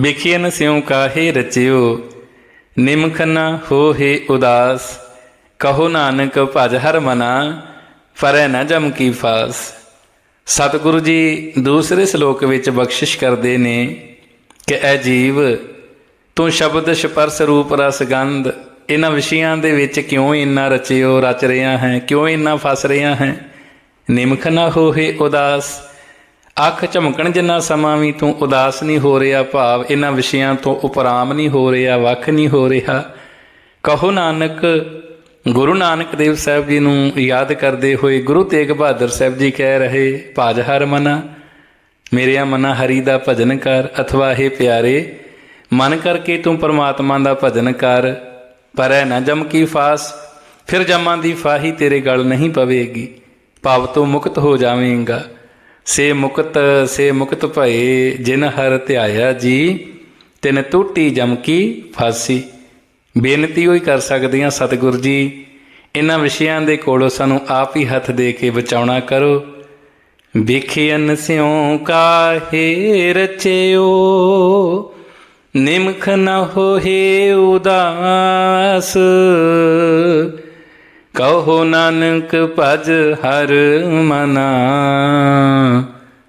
ਵਿਖਿਆਨ ਸਿਉ ਕਾਹੇ ਰਚਿਓ ਨਿਮਖ ਨ ਹੋਏ ਉਦਾਸ, ਕਹੋ ਨਾਨਕ ਭਜ ਹਰ ਮਨਾ ਪਰੈ ਨ ਜਮ ਕੀ ਫਾਸ। ਸਤਿਗੁਰੂ ਜੀ ਦੂਸਰੇ ਸ਼ਲੋਕ ਵਿੱਚ ਬਖਸ਼ਿਸ਼ ਕਰਦੇ ਨੇ ਕਿ ਐ ਜੀਵ, ਤੂੰ ਸ਼ਬਦ ਸਪਰਸ ਰੂਪ ਰਸ ਗੰਧ ਇਹਨਾਂ ਵਿਸ਼ਿਆਂ ਦੇ ਵਿੱਚ ਕਿਉਂ ਇੰਨਾ ਰਚਿਓ, ਰਚ ਰਿਹਾ ਹੈ, ਕਿਉਂ ਇੰਨਾ ਫਸ ਰਿਹਾ ਹੈ? ਨਿਮਖ ਨਾ ਹੋਏ ਉਦਾਸ ਅੱਖ ਝਮਕਣ ਜਿੰਨਾ ਸਮਾਂ ਵੀ ਤੂੰ ਉਦਾਸ ਨਹੀਂ ਹੋ ਰਿਹਾ ਭਾਵ, ਇਹਨਾਂ ਵਿਸ਼ਿਆਂ ਤੋਂ ਉਪਰਾਮ ਨਹੀਂ ਹੋ ਰਿਹਾ, ਵੱਖ ਨਹੀਂ ਹੋ ਰਿਹਾ। ਕਹੋ ਨਾਨਕ, ਗੁਰੂ ਨਾਨਕ ਦੇਵ ਸਾਹਿਬ ਜੀ ਨੂੰ ਯਾਦ ਕਰਦੇ ਹੋਏ ਗੁਰੂ ਤੇਗ ਬਹਾਦਰ ਸਾਹਿਬ ਜੀ ਕਹਿ ਰਹੇ, ਭਾਜ ਹਰ ਮਨਾ, ਮੇਰਿਆ ਮਨਾ ਹਰੀ ਦਾ ਭਜਨ ਕਰ, ਅਥਵਾ ਇਹ ਪਿਆਰੇ, ਮਨ ਕਰਕੇ ਤੂੰ ਪਰਮਾਤਮਾ ਦਾ ਭਜਨ ਕਰ ਪਰ ਪਰੈ ਨਾ ਜਮ ਕੀ ਫਾਸ, ਫਿਰ ਜਮਾਂ ਦੀ ਫਾਹੀ ਤੇਰੇ ਗਲ ਨਹੀਂ ਪਵੇਗੀ, ਭਾਵ ਤੋਂ ਮੁਕਤ ਹੋ ਜਾਵੇਂਗਾ। ਸੇ ਮੁਕਤ ਸੇ ਮੁਕਤ ਭਏ ਜਿਨ ਹਰ ਧਿਆਇਆ ਜੀ, ਤਿਨ ਟੂਟੀ ਜਮਕੀ ਫਾਸੀ। ਬੇਨਤੀ ਹੋਈ ਕਰ ਸਕਦੇ ਹਾਂ ਸਤਿਗੁਰ ਜੀ ਇਹਨਾਂ ਵਿਸ਼ਿਆਂ ਦੇ ਕੋਲੋਂ ਸਾਨੂੰ ਆਪ ਹੀ ਹੱਥ ਦੇ ਕੇ ਬਚਾਉਣਾ ਕਰੋ। ਵਿਖਿਆਨ ਸਿਉ ਕਾਹੇ ਰਚਿਓ, ਨਿਮਖ ਨ ਹੋਏ ਉਦਾਸ। ਕਹੋ ਨਾਨਕ ਭਜ ਹਰ ਮਨਾ,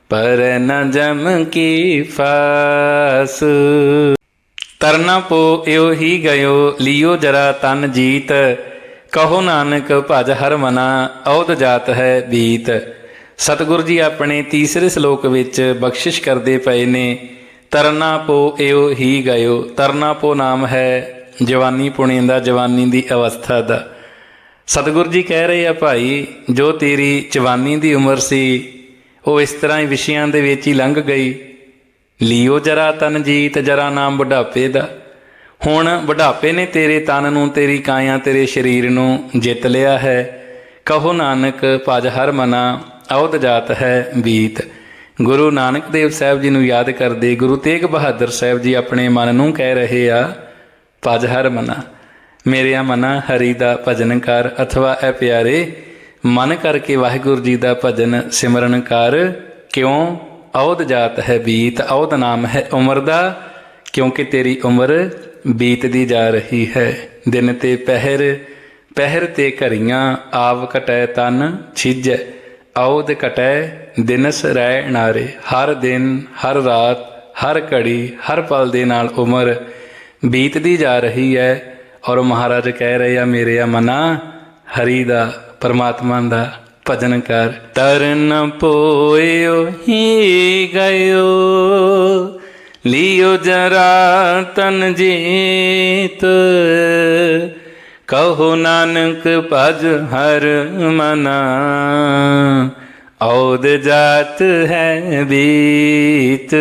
ਪਰ ਨ ਜਮ ਕੀ ਫਾਸ। ਤਰਨਾ ਪੋ ਇਉ ਹੀ ਗਇਓ, ਲਿਓ ਜਰਾ ਤਨ ਜੀਤ। ਕਹੋ ਨਾਨਕ ਭਜ ਹਰ ਮਨਾ ਔਦ ਜਾਤ ਹੈ ਬੀਤ। ਸਤਿਗੁਰੂ ਜੀ ਆਪਣੇ ਤੀਸਰੇ ਸ਼ਲੋਕ ਵਿੱਚ ਬਖਸ਼ਿਸ਼ ਕਰਦੇ ਪਏ ਨੇ, ਤਰਨਾ ਪੋ ਇਉ ਹੀ ਗਇਓ। ਤਰਨਾ ਪੋ ਨਾਮ ਹੈ ਜਵਾਨੀ ਪੁਣੇ ਦਾ ਜਵਾਨੀ ਦੀ ਅਵਸਥਾ ਦਾ। ਸਤਿਗੁਰੂ ਜੀ ਕਹਿ ਰਹੇ ਆ ਭਾਈ, ਜੋ ਤੇਰੀ ਜਵਾਨੀ ਦੀ ਉਮਰ ਸੀ, ਉਹ ਇਸ ਤਰ੍ਹਾਂ ਹੀ ਵਿਸ਼ਿਆਂ ਦੇ ਵਿੱਚ ਹੀ ਲੰਘ ਗਈ। ਲਿਓ ਜਰਾ ਤਨ ਜੀਤ, ਜਰਾ ਨਾਮ ਬੁਢਾਪੇ ਦਾ। ਹੁਣ ਬੁਢਾਪੇ ਨੇ ਤੇਰੇ ਤਨ ਨੂੰ, ਤੇਰੀ ਕਾਇਆ, ਤੇਰੇ ਸਰੀਰ ਨੂੰ ਜਿੱਤ ਲਿਆ ਹੈ। ਕਹੋ ਨਾਨਕ, ਭਜ ਹਰ ਮਨਾ ਔਦ ਜਾਤ ਹੈ ਬੀਤ। ਗੁਰੂ ਨਾਨਕ ਦੇਵ ਸਾਹਿਬ ਜੀ ਨੂੰ ਯਾਦ ਕਰਦੇ, ਗੁਰੂ ਤੇਗ ਬਹਾਦਰ ਸਾਹਿਬ ਜੀ ਆਪਣੇ ਮਨ ਨੂੰ ਕਹਿ ਰਹੇ ਆ, ਭਜ ਹਰ ਮਨਾ। ਮੇਰਿਆ ਮਨਾ, ਹਰੀ ਦਾ ਭਜਨ ਕਰ ਅਥਵਾ ਐ ਪਿਆਰੇ, ਮਨ ਕਰਕੇ ਵਾਹਿਗੁਰੂ ਜੀ ਦਾ ਭਜਨ ਸਿਮਰਨ ਕਰ ਕਿਉਂ? ਔਦ ਜਾਤ ਹੈ ਬੀਤ ਔਦ ਨਾਮ ਹੈ ਉਮਰ ਦਾ, ਕਿਉਂਕਿ ਤੇਰੀ ਉਮਰ ਬੀਤਦੀ ਜਾ ਰਹੀ ਹੈ। ਦਿਨ ਤੇ ਪਹਿਰ ਪਹਿਰ ਤੇ ਘਰੀਆਂ ਆਵ ਕਟੈ ਤਨ ਛਿਜੈ ਔਦ ਕਟੈ ਦਿਨਸ ਰਹਿ ਨਾਰੇ। ਹਰ ਦਿਨ, ਹਰ ਰਾਤ, ਹਰ ਘੜੀ, ਹਰ ਪਲ ਦੇ ਨਾਲ ਉਮਰ ਬੀਤਦੀ ਜਾ ਰਹੀ ਹੈ। ਔਰ ਮਹਾਰਾਜ ਕਹਿ ਰਹੇ ਆ, ਮੇਰੇ ਆ ਮਨਾ, ਹਰੀ ਦਾ, ਪਰਮਾਤਮਾ ਦਾ ਭਜਨ ਕਰ। ਤਰਨ ਪੋਇਓ, ਹੀ ਗਇਓ, ਲਿਓ ਜਰਾ ਤਨ ਜੀਤ। ਕਹੋ ਨਾਨਕ ਭਜ ਹਰ ਮਨਾ, ਔਦ ਜਾਤ ਹੈ ਬੀਤ।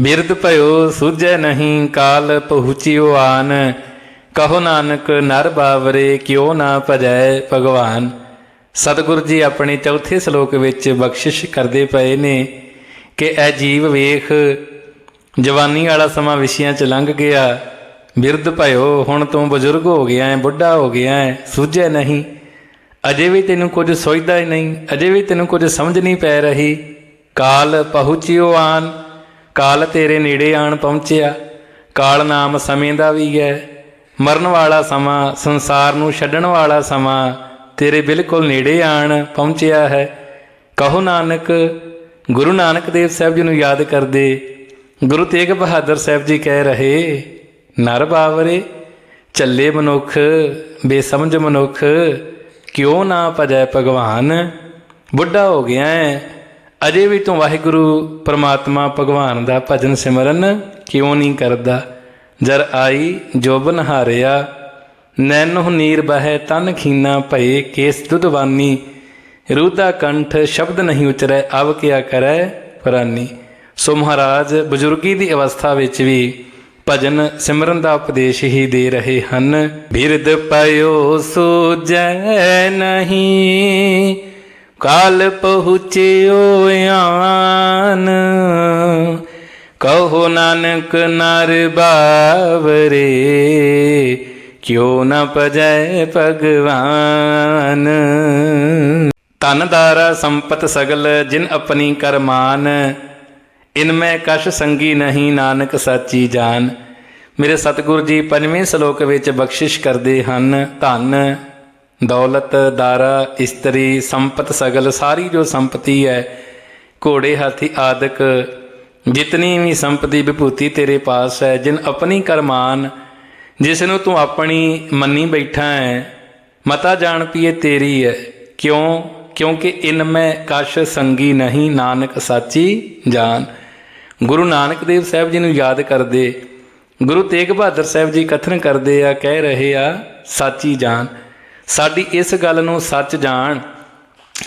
ਬਿਰਧ ਭਇਓ, ਸੁਝੈ ਨਹੀਂ ਕਾਲ, ਪਹੁੰਚਿਓ ਆਨ। ਕਹੋ ਨਾਨਕ, ਨਰ ਬਾਵਰੇ ਕਿਉ ਨਾ ਭਜੈ ਭਗਵਾਨ। ਸਤਿਗੁਰ ਜੀ ਆਪਣੇ ਚੌਥੇ ਸ਼ਲੋਕ ਵਿੱਚ ਬਖਸ਼ਿਸ਼ ਕਰਦੇ ਪਏ ਨੇ ਕਿ ਐ ਜੀਵ ਵੇਖ, ਜਵਾਨੀ ਵਾਲਾ ਸਮਾਂ ਵਿਸ਼ਿਆਂ ਚ ਲੰਘ ਗਿਆ। ਬਿਰਧ ਭਇਓ, ਹੁਣ ਤੂੰ ਬਜ਼ੁਰਗ ਹੋ ਗਿਆ ਹੈ ਬੁੱਢਾ ਹੋ ਗਿਆ ਹੈ ਸੁਝੈ ਨਹੀਂ। ਅਜੇ ਵੀ ਤੈਨੂੰ ਕੁਝ ਸੋਚਦਾ ਹੀ ਨਹੀਂ, ਅਜੇ ਵੀ ਤੈਨੂੰ ਕੁਝ ਸਮਝ ਨਹੀਂ ਪੈ ਰਹੀ। ਕਾਲ ਪਹੁੰਚਿਓ ਆਨ, ਕਾਲ ਤੇਰੇ ਨੇੜੇ ਆਣ ਪਹੁੰਚਿਆ। ਕਾਲ ਨਾਮ ਸਮੇਂ ਦਾ ਵੀ ਹੈ ਮਰਨ ਵਾਲਾ ਸਮਾਂ, ਸੰਸਾਰ ਨੂੰ ਛੱਡਣ ਵਾਲਾ ਸਮਾਂ, ਤੇਰੇ ਬਿਲਕੁਲ ਨੇੜੇ ਆਣ ਪਹੁੰਚਿਆ ਹੈ। ਕਹੋ ਨਾਨਕ, ਗੁਰੂ ਨਾਨਕ ਦੇਵ ਸਾਹਿਬ ਜੀ ਨੂੰ ਯਾਦ ਕਰਦੇ, ਗੁਰੂ ਤੇਗ ਬਹਾਦਰ ਸਾਹਿਬ ਜੀ ਕਹਿ ਰਹੇ, ਨਰ ਬਾਵਰੇ, ਚੱਲੇ ਮਨੁੱਖ, ਬੇਸਮਝ ਮਨੁੱਖ, ਕਿਉਂ ਨਾ ਭਜੈ ਭਗਵਾਨ? ਬੁੱਢਾ ਹੋ ਗਿਆ ਹੈ ਅਜੇ ਵੀ ਤੂੰ ਵਾਹਿਗੁਰੂ, ਪਰਮਾਤਮਾ ਭਗਵਾਨ ਦਾ ਭਜਨ ਸਿਮਰਨ ਕਿਉਂ ਨਹੀਂ ਕਰਦਾ? ਜਰ ਆਈ ਜੋਬਨ ਹਾਰਿਆ ਨੈਨੋ ਨੀਰ ਬਹਿ ਤਨ ਖੀਨਾ ਭਏ ਕੇਸ ਦੁਧਵਾਨੀ ਰੂਦਾ ਕੰਠ ਸ਼ਬਦ ਨਹੀਂ ਉਚਰੈ, ਅਵ ਕਿਆ ਕਰੈ ਪਰਾਨੀ। ਸੋ ਮਹਾਰਾਜ, ਬਜ਼ੁਰਗੀ ਦੀ ਅਵਸਥਾ ਵਿੱਚ ਵੀ ਭਜਨ ਸਿਮਰਨ ਦਾ ਉਪਦੇਸ਼ ਹੀ ਦੇ ਰਹੇ ਹਨ। ਬਿਰਦ ਪਇਓ ਸੂਜੈ ਨਹੀਂ, ਕਾਲ ਪਹੁੰਚਿਓ ਆਨ। ਕਹੋ ਨਾਨਕ ਨਰ ਬਾਵਰੇ, ਕਿਉ ਨ ਪਜੈ ਭਗਵਾਨ। ਤਨ ਦਾਰਾ ਸੰਪਤ ਸਗਲ, ਜਿਨ ਆਪਣੀ ਕਰਮਾਨ ਇਨ ਮੈਂ ਕਛ ਸੰਗੀ ਨਹੀਂ ਨਾਨਕ ਸਾਚੀ ਜਾਨ। ਮੇਰੇ ਸਤਿਗੁਰੂ ਜੀ ਪੰਜਵੇਂ ਸ਼ਲੋਕ ਵਿੱਚ ਬਖਸ਼ਿਸ਼ ਕਰਦੇ ਹਨ, ਧਨ ਦੌਲਤ, ਦਾਰਾ, ਇਸਤਰੀ, ਸੰਪਤ ਸਗਲ, ਸਾਰੀ ਜੋ ਸੰਪਤੀ ਹੈ, ਘੋੜੇ, ਹਾਥੀ ਆਦਿਕ ਜਿਤਨੀ ਵੀ ਸੰਪਤੀ ਵਿਭੂਤੀ ਤੇਰੇ ਪਾਸ ਹੈ, ਜਿਨ ਆਪਣੀ ਕਰਮਾਨ ਜਿਸ ਨੂੰ ਤੂੰ ਆਪਣੀ ਮੰਨੀ ਬੈਠਾ ਹੈ, ਮਤਾ ਜਾਣ ਪੀਏ ਤੇਰੀ ਹੈ। ਕਿਉਂ? ਕਿਉਂਕਿ ਇਨ ਮੈਂ ਕਛ ਸੰਗੀ ਨਹੀਂ, ਨਾਨਕ ਸਾਚੀ ਜਾਨ। ਗੁਰੂ ਨਾਨਕ ਦੇਵ ਸਾਹਿਬ ਜੀ ਨੂੰ ਯਾਦ ਕਰਦੇ, ਗੁਰੂ ਤੇਗ ਬਹਾਦਰ ਸਾਹਿਬ ਜੀ ਕਥਨ ਕਰਦੇ ਆ, ਕਹਿ ਰਹੇ ਆ, ਸਾਚੀ ਜਾਨ। ਸਾਡੀ ਇਸ ਗੱਲ ਨੂੰ ਸੱਚ ਜਾਣ,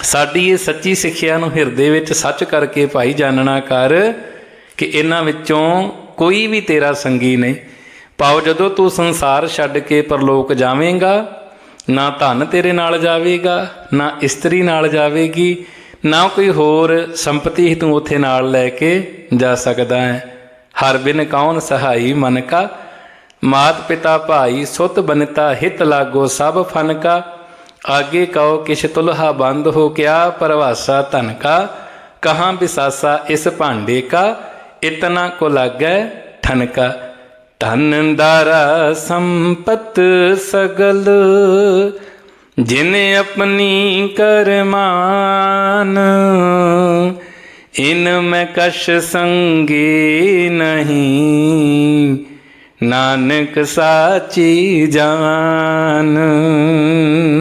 ਸਾਡੀ ਇਹ ਸੱਚੀ ਸਿੱਖਿਆ ਨੂੰ ਹਿਰਦੇ ਵਿੱਚ ਸੱਚ ਕਰਕੇ ਭਾਈ ਜਾਣਨਾ ਕਰ ਕਿ ਇਹਨਾਂ ਵਿੱਚੋਂ ਕੋਈ ਵੀ ਤੇਰਾ ਸੰਗੀ ਨਹੀਂ। ਪਾਉ ਜਦੋਂ ਤੂੰ ਸੰਸਾਰ ਛੱਡ ਕੇ ਪਰਲੋਕ ਜਾਵੇਂਗਾ, ਨਾ ਧਨ ਤੇਰੇ ਨਾਲ ਜਾਵੇਗਾ, ਨਾ ਇਸਤਰੀ ਨਾਲ ਜਾਵੇਗੀ, ਨਾ ਕੋਈ ਹੋਰ ਸੰਪਤੀ ਤੂੰ ਉੱਥੇ ਨਾਲ ਲੈ ਕੇ ਜਾ ਸਕਦਾ ਹੈ। ਹਰ ਬਿਨ ਕੌਣ ਸਹਾਈ ਮਨ ਕਾ? ਮਾਤ ਪਿਤਾ ਭਾਈ ਸੁਤ ਬਨਤਾ ਹਿਤ ਲਾਗੋ ਸਭ ਫਨ ਕਾ। ਆਗੇ ਕਹੋ ਕਿਛ ਤੁਲਹਾ ਬੰਦ ਹੋ ਕਿਆ, ਪਰਵਾਸਾ ਧਨ ਕਾ। ਕਹਾਂ ਬਿਸਾਸਾ ਇਸ ਭਾਂਡੇ ਕਾ। ਇਤਨਾ ਕੋ ਲਾਗੈ ਠਨਕਾ ਧਨ ਦਾਰਾ ਸੰਪਤ ਸਗਲ, ਜਿਨੇ ਆਪਣੀ ਕਰਮਾਨ ਇਨ ਮੈਂ ਕਸ਼ ਸੰਗੀ ਨਹੀਂ, ਨਾਨਕ ਸਾਚੀ ਜਾਨ।